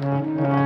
Mm-hmm.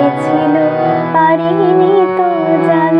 এসেছিল পারিনি তো জান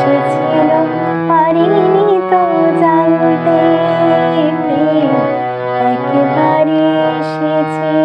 এসেছিল পারিনি তো জানতে প্রেম একেবারে এসেছিল